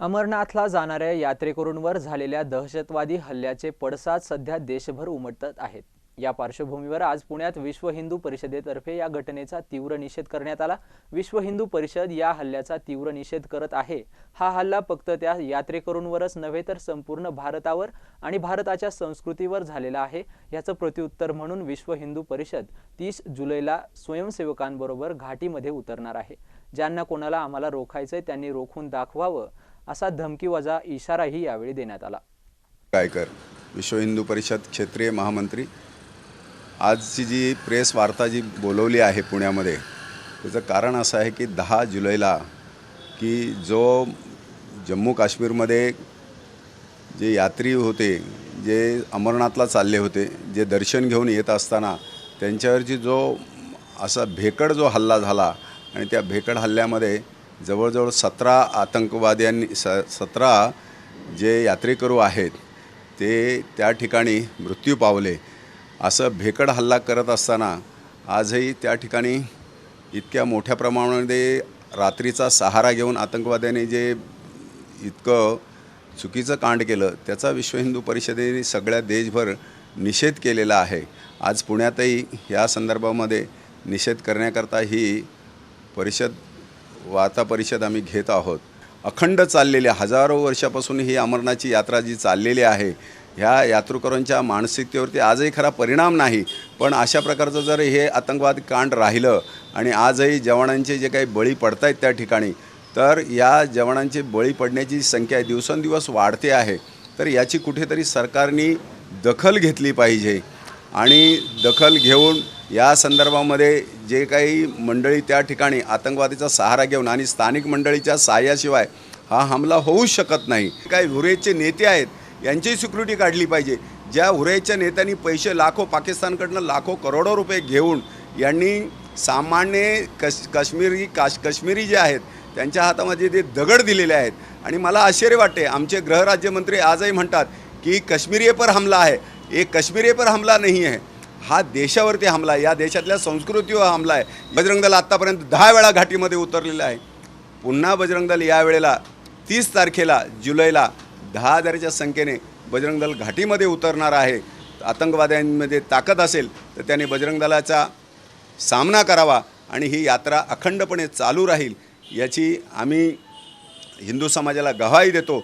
अमरनाथला जाणाऱ्या यात्रेकरूंवर झालेल्या दहशतवादी हल्ल्याचे पडसाद सध्या देशभर उमटत आहेत. या पार्श्वभूमीवर आज पुण्यात विश्व हिंदू परिषदेतर्फे या घटनेचा तीव्र निषेध करण्यात आला. विश्व हिंदू परिषद या हल्ल्याचा तीव्र निषेध करत आहे. हा हल्ला फक्त त्या यात्रेकरूंवरच नव्हे तर संपूर्ण भारतावर आणि भारताच्या संस्कृतीवर झालेला आहे. याचं प्रत्युत्तर म्हणून विश्व हिंदू परिषद तीस जुलैला स्वयंसेवकांबरोबर घाटीमध्ये उतरणार आहे. ज्यांना कोणाला आम्हाला रोखायचंय त्यांनी रोखून दाखवावं. असा धमकीवजा इशाराही यावेळी देण्यात आला. गायकर विश्व हिंदू परिषद क्षेत्रीय महामंत्री आजची जी प्रेस वार्ता जी बोलवली आहे पुण्यामध्ये त्याचं कारण असं आहे की दहा जुलैला की जो जम्मू काश्मीरमध्ये जे यात्री होते जे अमरनाथला चालले होते जे दर्शन घेऊन येत असताना त्यांच्यावरची जो असा भेकड जो हल्ला झाला आणि त्या भेकड हल्ल्यामध्ये जवळजवळ सतरा आतंकवाद्यांनी स सतरा जे यात्रेकरू आहेत ते त्या ठिकाणी मृत्यू पावले. असं भेकड हल्ला करत असताना आजही त्या ठिकाणी इतक्या मोठ्या प्रमाणामध्ये रात्रीचा सहारा घेऊन आतंकवाद्यांनी जे इतकं चुकीचं कांड केलं त्याचा विश्व हिंदू परिषदेने सगळ्या देशभर निषेध केलेला आहे. आज पुण्यातही या संदर्भामध्ये निषेध करण्याकरता ही परिषद वार्ता परिषद आम्ही घेत आहोत. अखंड चाललेली हजारो वर्षापासून ही अमरनाथची यात्रा जी चाललेली आहे ह्या यात्रेकरूंच्या मानसिकतेवरती आजही खरा परिणाम नाही पण अशा प्रकारचं जर हे आतंकवाद कांड राहिलं आणि आजही जवानांचे जे काही बळी पडत आहेत त्या ठिकाणी तर या जवानांचे बळी पडण्याची संख्या दिवसेंदिवस वाढते आहे. तर याची कुठेतरी सरकारने दखल घेतली पाहिजे आणि दखल घेऊन या संदर्भामध्ये जे काही मंडळी त्या ठिकाणी आतंकवादीचा सहारा घेऊन आणि स्थानिक मंडळीच्या सहाय्याशिवाय हा हमला होऊ शकत नाही. काही हुरेचे नेते आहेत यांचीही सिक्युरिटी काढली पाहिजे. ज्या हुरेच्या नेत्यांनी पैसे लाखो पाकिस्तानकडनं लाखो करोडो रुपये घेऊन यांनी सामान्य कश काश्मीरी काश काश्मीरी जे आहेत त्यांच्या हातामध्ये ते दगड दिलेले आहेत. आणि मला आश्चर्य वाटते आमचे गृहराज्यमंत्री आजही म्हणतात की कश्मीरीपर हमला आहे. एक कश्मीरीपर हमला नाही आहे. हा देशावरती हमला आहे या देशातल्या संस्कृतीवर हमला आहे. बजरंग दल आत्तापर्यंत दहा वेळा घाटीमध्ये उतरलेला आहे. पुन्हा बजरंग दल यावेळेला तीस तारखेला जुलैला दहा हजाराच्या संख्येने बजरंग दल घाटीमध्ये उतरणार आहे. आतंकवाद्यांमध्ये ताकद असेल तर त्याने बजरंग दलाचा सामना करावा आणि ही यात्रा अखंडपणे चालू राहील याची आम्ही हिंदू समाजाला गवाही देतो.